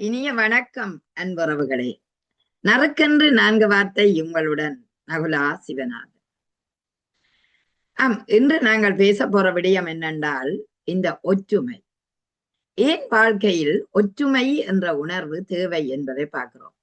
இனிய வணக்கம் அன்புறவுகளே. நறுக்கென்று நான்கு வார்த்தை உங்களுடன் நகுலா சிவநாதன். ஆம் இன்று நாங்கள் பேச போற விடயம் என்னென்றால் இந்த ஒற்றுமை. ஏன் வாழ்க்கையில் ஒற்றுமை என்ற உணர்வு தேவை என்பதை பார்க்கிறோம்.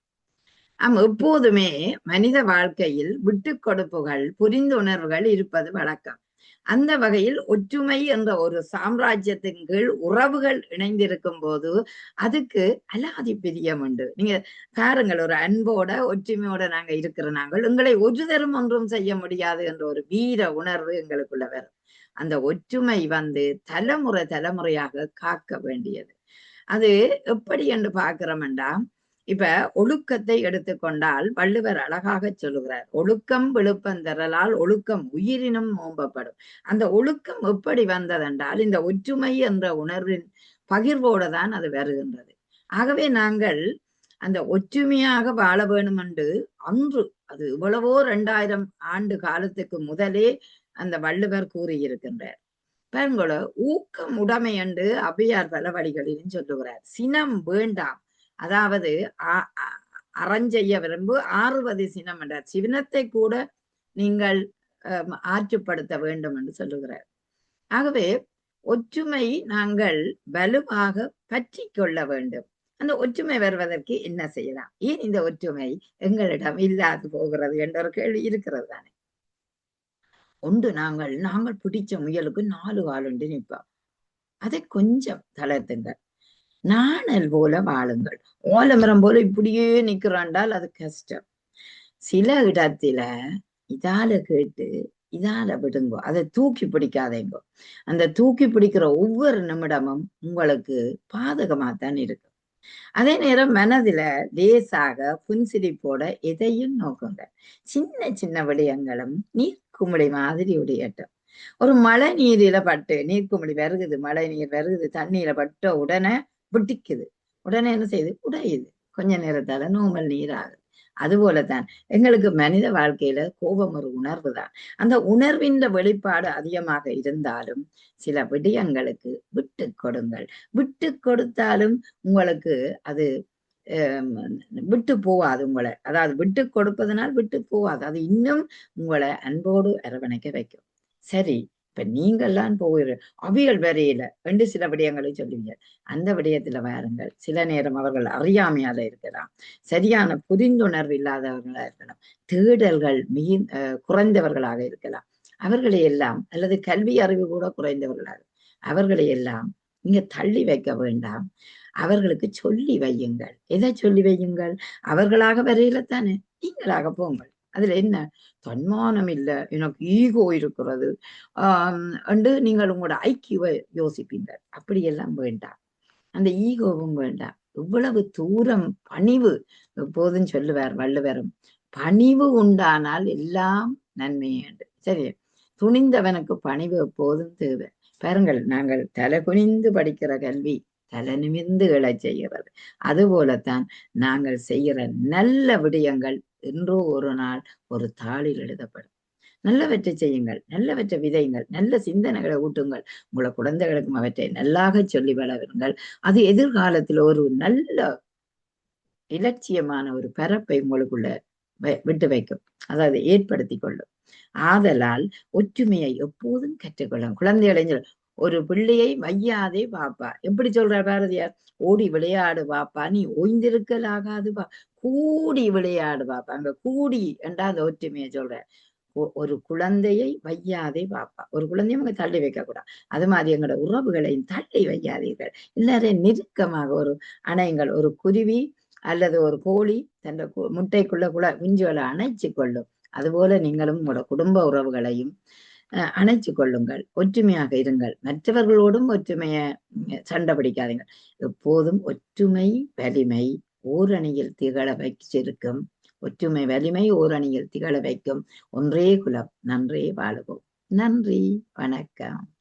ஆம் எப்போதுமே மனித வாழ்க்கையில் விட்டு கொடுப்புகள் புரிந்துணர்வுகள் இருப்பது வழக்கம். அந்த வகையில் ஒற்றுமை என்ற ஒரு சாம்ராஜ்யத்தின் கீழ் உறவுகள் இணைந்திருக்கும் போது அதுக்கு அலாதி பிரியம் உண்டு. நீங்க பாருங்கள் ஒரு அன்போட ஒற்றுமையோட நாங்க இருக்கிற நாங்கள் எங்களை ஒரு தரும் ஒன்றும் செய்ய முடியாது என்ற ஒரு வீர உணர்வு எங்களுக்குள்ள வரும். அந்த ஒற்றுமை வந்து தலைமுறை தலைமுறையாக காக்க வேண்டியது. அது எப்படி என்று பார்க்கிறோம்டா இப்ப ஒழுக்கத்தை எடுத்துக்கொண்டால் வள்ளுவர் அழகாக சொல்லுகிறார் ஒழுக்கம் விழுப்பந்தரலால் ஒழுக்கம் உயிரினும் ஓம்பப்படும். அந்த ஒழுக்கம் எப்படி வந்ததென்றால் இந்த ஒற்றுமை என்ற உணர்வின் பகிர்வோடு தான் அது வருகின்றது. ஆகவே நாங்கள் அந்த ஒற்றுமையாக வாழ வேணும் என்று அன்று அது இவ்வளவோ ரெண்டாயிரம் ஆண்டு காலத்துக்கு முதலே அந்த வள்ளுவர் கூறியிருக்கின்றார். பாருங்களோ ஊக்கம் உடைமை என்று அபியார் பல வழிகளிலும் சொல்லுகிறார். சினம் வேண்டாம் அதாவது அறஞ்செய்ய விரும்பு ஆறுவது சினம் என்றார் சிவனத்தை கூட நீங்கள் ஆற்றுப்படுத்த வேண்டும் என்று சொல்லுகிறார். ஆகவே ஒற்றுமை நாங்கள் வலுவாக பற்றி கொள்ள வேண்டும். அந்த ஒற்றுமை வருவதற்கு என்ன செய்யலாம்? ஏன் இந்த ஒற்றுமை எங்களிடம் இல்லாது போகிறது என்ற ஒரு கேள்வி இருக்கிறது தானே. ஒன்று நாங்கள் நாங்கள் பிடிச்ச முயலுக்கு நாலு காலுண்டு நிற்போம். அதை கொஞ்சம் தளர்த்துங்கள். நாணல் போல வாழுங்கள். ஓலமரம் போல இப்படியே நிக்கிறாண்டால் அது கஷ்டம். சில இடத்துல இதால கேட்டு இதால விடுங்கோ. அதை தூக்கி பிடிக்காதேங்கோ. அந்த தூக்கி பிடிக்கிற ஒவ்வொரு நிமிடமும் உங்களுக்கு பாதகமா தான் இருக்கும். அதே நேரம் மனதுல லேசாக புன்சிரிப்போட எதையும் நோக்குங்க சின்ன சின்ன விடயங்களும் நீர்க்குமிழி மாதிரி உடையட்டும். ஒரு மழை நீரில பட்டு நீர்க்குமிழி வருகுது மழை நீர் வருகுது தண்ணீர பட்ட உடனே பிடிக்குது. உடனே என்ன செய்யுது? உடையுது. கொஞ்ச நேரத்தால நோமல் நீராகுது. அது போலதான் எங்களுக்கு மனித வாழ்க்கையில கோபம் ஒரு உணர்வு தான். அந்த உணர்வின் வெளிப்பாடு அதிகமாக இருந்தாலும் சில விடயங்களுக்கு விட்டு கொடுங்கள். விட்டு கொடுத்தாலும் உங்களுக்கு அது விட்டு போவாது உங்களை. அதாவது விட்டு கொடுப்பதனால் விட்டு போவாது. அது இன்னும் உங்களை அன்போடு அரவணைக்க வைக்கும். சரி. இப்ப நீங்கள்லாம் போகிற அவியல் வரையில ரெண்டு சில விடயங்களை சொல்லுவீங்க. அந்த விடயத்துல வாருங்கள். சில நேரம் அவர்கள் அறியாமையால இருக்கலாம். சரியான புரிந்துணர்வு இல்லாதவர்களா இருக்கலாம். தேடல்கள் மிக குறைந்தவர்களாக இருக்கலாம். அவர்களை எல்லாம் அல்லது கல்வி அறிவு கூட குறைந்தவர்களாக அவர்களை எல்லாம் நீங்க தள்ளி வைக்க வேண்டாம். அவர்களுக்கு சொல்லி வையுங்கள். எதை சொல்லி வையுங்கள்? அவர்களாக வரையில தானே நீங்களாக போங்கள். அதுல என்ன? தன்மானம் இல்லை. எனக்கு ஈகோ இருக்கிறது. ஆஹ் என்று நீங்கள் உங்களோட ஐக்கியவை யோசிப்பீங்க அப்படியெல்லாம் வேண்டாம். அந்த ஈகோவும் வேண்டாம். இவ்வளவு தூரம் பணிவு எப்போதும் சொல்லுவார் வள்ளுவரும். பணிவு உண்டானால் எல்லாம் நன்மையுண்டு சரி. துணிந்தவனுக்கு பணிவு எப்போதும் தேவை. பாருங்கள் நாங்கள் தலை குனிந்து படிக்கிற கல்வி தலை நிமிர்ந்து எழச் செய்கிறது. அதுபோலத்தான் நாங்கள் செய்கிற நல்ல விடயங்கள் என்றோ ஒரு நாள் ஒரு தாளில் எழுதப்படும். நல்லவற்றை செய்யுங்கள் நல்லவற்றை விதையுங்கள் நல்ல சிந்தனைகளை ஊட்டுங்கள். உங்களை குழந்தைகளுக்கும் அவற்றை நல்லாக சொல்லி வளருங்கள். அது எதிர்காலத்தில் ஒரு நல்ல இலட்சியமான ஒரு பரப்பை உங்களுக்குள்ள விட்டு வைக்கும். அதாவது ஏற்படுத்தி கொள்ளும். ஆதலால் ஒற்றுமையை எப்போதும் கற்றுக்கொள்ளும் குழந்தை இளைஞர் ஒரு பிள்ளையை வையாதே பாப்பா எப்படி சொல்றார் பாரதியார்? ஓடி விளையாடு பாப்பா நீ ஓய்ந்திருக்கலாகாது பா கூடி விளையாடு பாப்பா அங்க கூடி என்றா அந்த ஒற்றுமையை சொல்ற. ஒரு குழந்தையை வையாதே பாப்பா ஒரு குழந்தையும் அங்க தள்ளி வைக்க கூடாது அது மாதிரி எங்களோட உறவுகளையும் தள்ளி வையாதீர்கள். எல்லாரையும் நெருக்கமாக ஒரு அணைங்கள் ஒரு குருவி அல்லது ஒரு கோழி தன் முட்டைக்குள்ள குல குஞ்சுகளை அணைச்சு கொள்ளும். அதுபோல நீங்களும் உங்களோட குடும்ப உறவுகளையும் அணைச்சு கொள்ளுங்கள். ஒற்றுமையாக இருங்கள். மற்றவர்களோடும் ஒற்றுமைய சண்டை பிடிக்காதீங்கள் எப்போதும் ஒற்றுமை வலிமை ஓரணியில் திகழ வைச்சிருக்கும். ஒற்றுமை வலிமை ஓரணியில் திகழ வைக்கும். ஒன்றே குலம் நன்றே வாழுவோம். நன்றி வணக்கம்.